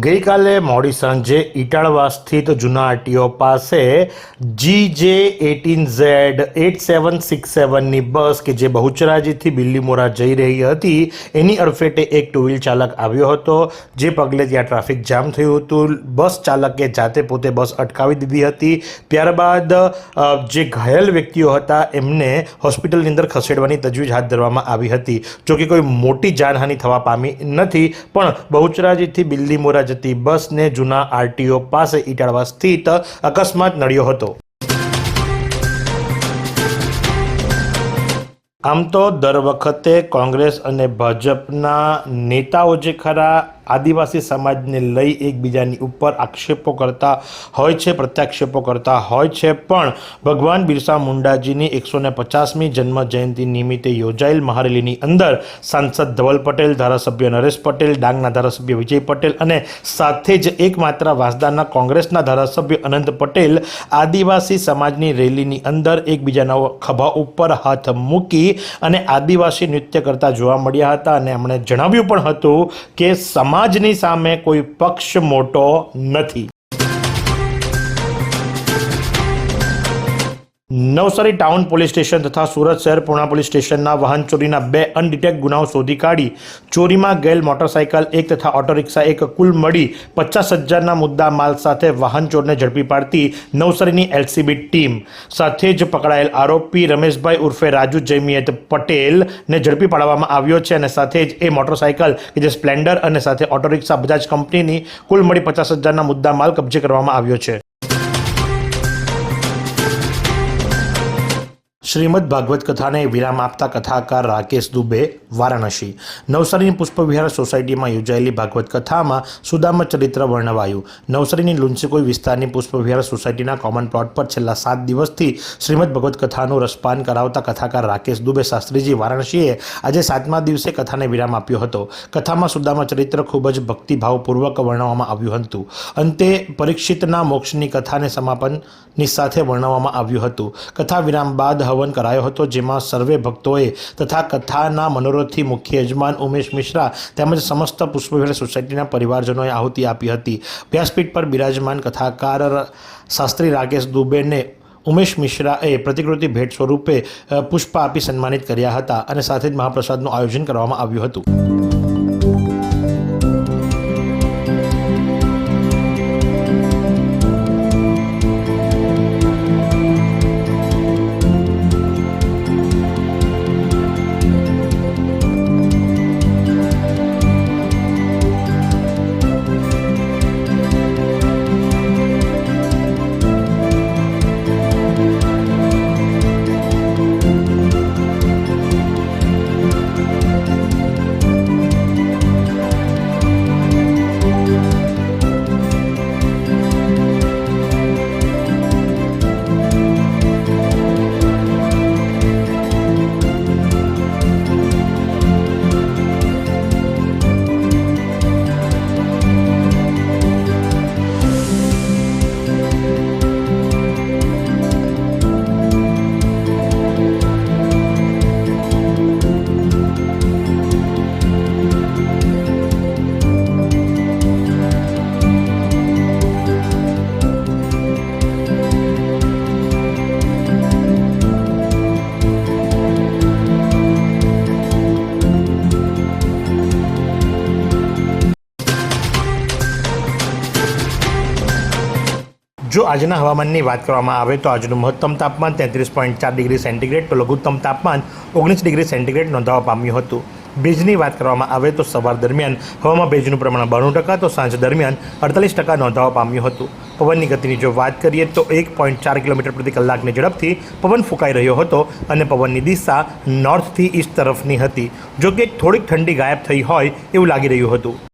ગઈકાલે મોડી સાંજે ઇટાળવા સ્થિત જૂના આરટીઓ પાસે G J eighteen Z eight seven six સેવનની bus કે જે બહુચરાજીથી બિલ્લીમોરા જઈ રહી હતી, એની અડફેટે એક ટુ વ્હીલ ચાલક આવ્યો હતો. જે પગલે ત્યાં ટ્રાફિક જામ થયું હતું. બસ ચાલકે જાતે પોતે બસ અટકાવી દીધી હતી. ત્યારબાદ જે ઘાયલ વ્યક્તિઓ હતા, એમને હોસ્પિટલની અંદર ખસેડવાની તજવીજ હાથ ધરવામાં આવી હતી. જો કે કોઈ મોટી જાનહાનિ થવા પામી નથી, પણ બહુચરાજીથી બિલ્લીમોરા જતી બસને જૂના આરટીઓ પાસે ઇટાળવા સ્થિત અકસ્માત નડ્યો હતો. આમ તો દર વખતે કોંગ્રેસ અને ભાજપના નેતાઓ જે ખરા આદિવાસી સમાજને લઈ એકબીજાની ઉપર આક્ષેપો કરતા હોય છે, પ્રત્યાક્ષેપો કરતા હોય છે. પણ ભગવાન બિરસા મુંડાજીની એકસો ને પચાસમી જન્મ જયંતિ નિમિત્તે યોજાયેલ મહારેલીની અંદર સાંસદ ધવલ પટેલ, ધારાસભ્ય નરેશ પટેલ, ડાંગના ધારાસભ્ય વિજય પટેલ અને સાથે જ એકમાત્ર વાસદાના કોંગ્રેસના ધારાસભ્ય અનંત પટેલ આદિવાસી સમાજની રેલીની અંદર એકબીજાના ખભા ઉપર હાથ મૂકી અને આદિવાસી નૃત્ય કરતા જોવા મળ્યા હતા. અને એમણે જણાવ્યું પણ હતું કે સમાજની સામે કોઈ પક્ષ મોટો નથી. નવસારી ટાઉન પોલીસ સ્ટેશન તથા સુરત શહેર પૂર્ણા પોલીસ સ્ટેશનના વાહન ચોરીના બે અનડિટેક ગુનાઓ શોધી કાઢી. ચોરીમાં ગયેલ મોટરસાયકલ એક તથા ઓટો રિક્ષા એક કુલ મળી પચાસ હજારના મુદ્દા માલ સાથે વાહન ચોરને ઝડપી પાડતી નવસારીની એલસીબી ટીમ. સાથે જ પકડાયેલ આરોપી રમેશભાઈ ઉર્ફે રાજુ જૈમિયત પટેલને ઝડપી પાડવામાં આવ્યો છે અને સાથે જ એ મોટરસાયકલ કે જે સ્પ્લેન્ડર અને સાથે ઓટો રિક્ષા બજાજ કંપનીની કુલ મળી પચાસ હજારના મુદ્દા માલ કબજે કરવામાં આવ્યો છે. શ્રીમદ ભાગવત કથાને વિરામ આપતા કથાકાર રાકેશ દુબે, વારાણસી. નવસારીની પુષ્પવિહાર સોસાયટીમાં યોજાયેલી ભાગવત કથામાં સુદામા ચરિત્ર વર્ણવાયું. નવસારીની લુન્સીકોઈ વિસ્તારની પુષ્પવિહાર સોસાયટીના કોમન પ્લોટ પર છેલ્લા સાત દિવસથી શ્રીમદ ભગવત કથાનું રસપાન કરાવતા કથાકાર રાકેશ દુબે શાસ્ત્રીજી વારાણસીએ આજે સાતમા દિવસે કથાને વિરામ આપ્યો હતો. કથામાં સુદામા ચરિત્ર ખૂબ જ ભક્તિભાવપૂર્વક વર્ણવવામાં આવ્યું હતું. અંતે પરીક્ષિતના મોક્ષની કથાને સમાપનની સાથે વર્ણવવામાં આવ્યું હતું. કથા વિરામ બાદ હવન કરાયો હતો, જેમાં સર્વે ભક્તોએ તથા કથાના મનોરથથી મુખ્ય યજમાન ઉમેશ મિશ્રા તેમજ સમસ્ત પુષ્પવિહાર સોસાયટીના પરિવારજનોએ આહુતિ આપી હતી. વ્યાસપીઠ પર બિરાજમાન કથાકાર શાસ્ત્રી રાકેશ દુબેને ઉમેશ મિશ્રાએ પ્રતિકૃતિ ભેટ સ્વરૂપે પુષ્પ આપી સન્માનિત કર્યા હતા અને સાથે જ મહાપ્રસાદનું આયોજન કરવામાં આવ્યું હતું. જો આજના હવામાનની વાત કરવામાં આવે તો આજનું મહત્તમ તાપમાન તેત્રીસ પોઈન્ટ ચાર ડિગ્રી સેન્ટીગ્રેડ તો લઘુત્તમ તાપમાન ઓગણીસ ડિગ્રી સેન્ટીગ્રેડ નોંધાવા પામ્યું હતું. ભેજની વાત કરવામાં આવે તો સવાર દરમિયાન હવામાં ભેજનું પ્રમાણ બાણું ટકા તો સાંજ દરમિયાન અડતાલીસ ટકા નોંધાવા પામ્યું હતું. પવનની ગતિની જો વાત કરીએ તો એક પોઈન્ટ ચાર કિલોમીટર પ્રતિ કલાકની ઝડપથી પવન ફૂંકાઈ રહ્યો હતો અને પવનની દિશા નોર્થથી ઈસ્ટ તરફની હતી. જો કે થોડીક ઠંડી ગાયબ થઈ હોય એવું લાગી રહ્યું હતું.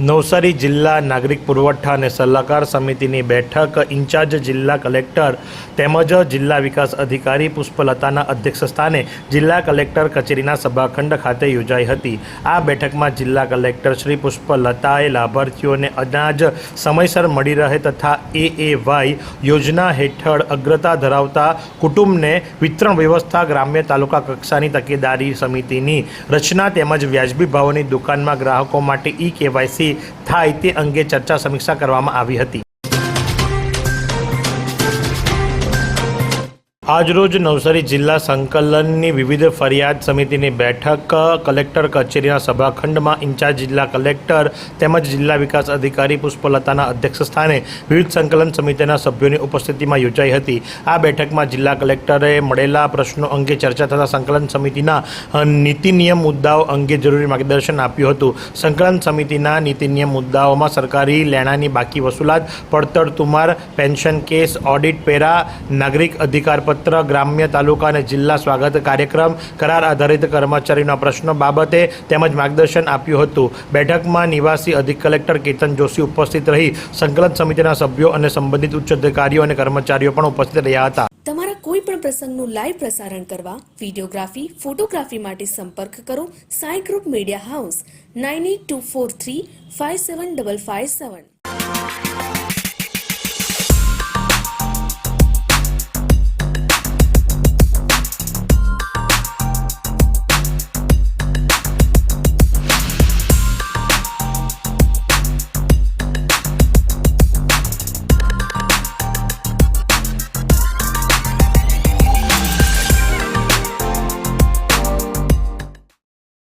નવસારી જિલ્લા નાગરિક પુરવઠા અને સલાહકાર સમિતિની બેઠક ઇન્ચાર્જ જિલ્લા કલેક્ટર તેમજ જિલ્લા વિકાસ અધિકારી પુષ્પલતાના અધ્યક્ષસ્થાને જિલ્લા કલેક્ટર કચેરીના સભાખંડ ખાતે યોજાઈ હતી. આ બેઠકમાં જિલ્લા કલેક્ટર શ્રી પુષ્પલતાએ લાભાર્થીઓને અનાજ સમયસર મળી રહે તથા એ એ વાય યોજના હેઠળ અગ્રતા ધરાવતા કુટુંબને વિતરણ વ્યવસ્થા ગ્રામ્ય તાલુકા કક્ષાની તકેદારી સમિતિની રચના તેમજ વ્યાજબી ભાવોની દુકાનમાં ગ્રાહકો માટે ઈ કેવાયસી થાય તે અંગે ચર્ચા સમીક્ષા કરવામાં આવી હતી. આજરોજ નવસારી જિલ્લા સંકલનની વિવિધ ફરિયાદ સમિતિની બેઠક, કલેક્ટર કચેરીના સભાખંડમાં ઇન્ચાર્જ જિલ્લા કલેક્ટર તેમજ જિલ્લા વિકાસ અધિકારી પુષ્પલતાના અધ્યક્ષ સ્થાને વિવિધ સંકલન સમિતિના સભ્યોની ઉપસ્થિતિમાં યોજાઈ હતી. આ બેઠકમાં જિલ્લા કલેક્ટરે મળેલા પ્રશ્નો અંગે ચર્ચા થતા સંકલન સમિતિના નીતિ નિયમ મુદ્દાઓ અંગે જરૂરી માર્ગદર્શન આપ્યું હતું. સંકલન સમિતિના નીતિ નિયમ મુદ્દાઓમાં સરકારી લેણાની બાકી વસૂલાત, પડતર તુમાર, પેન્શન કેસ, ઓડિટ, પેરા, નાગરિક અધિકાર પત્ર ગ્રામ્ય તાલુકા અને જિલ્લા સ્વાગત કાર્યક્રમ કરાર આધારિત કર્મચારીના પ્રશ્નો બાબતે તેમજ માર્ગદર્શન આપ્યું હતું. બેઠકમાં નિવાસી અધિક કલેક્ટર કેતન જોશી ઉપસ્થિત રહી સંકલન સમિતિના સભ્યો અને સંબંધિત ઉચ્ચ અધિકારીઓ અને કર્મચારીઓ પણ ઉપસ્થિત રહ્યા હતા. તમારા કોઈ પણ પ્રસંગનું લાઈવ પ્રસારણ કરવા, વિડીયોગ્રાફી, ફોટોગ્રાફી માટે સંપર્ક કરો Sai group media house, nine eight two four three five seven double five seven.